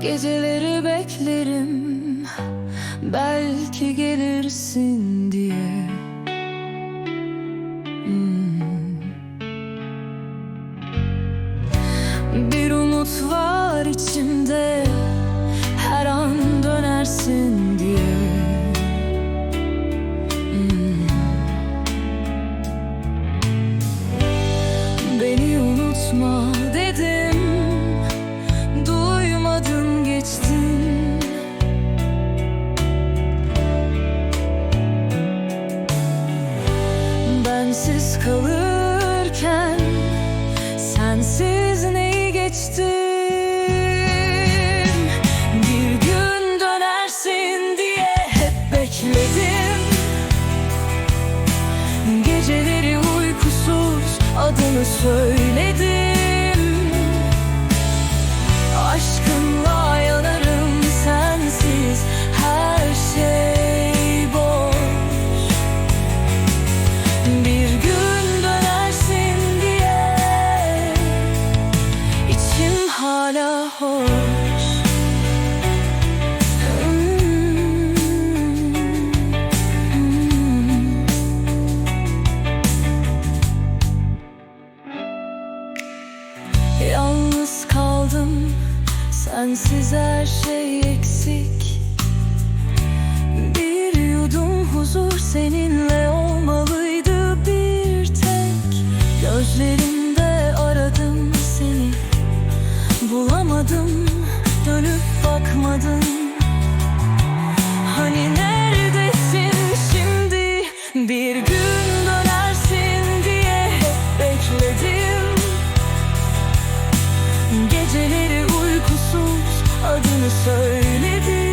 Geceleri beklerim. Belki gelirsin diye. Hmm. Bir umut var içimde. Her an dönersin diye. Hmm. Beni unutma Kalırken Sensiz neyi geçtim? Bir gün dönersin diye hep bekledim. Geceleri uykusuz adını söyledim Sensiz her şey eksik. Bir yudum huzur seninle olmalıydı bir tek. Gözlerimde aradım seni. Bulamadım dönüp bakmadın. Hani neredesin şimdi? Bir gün Geceleri uykusuz adını söyledim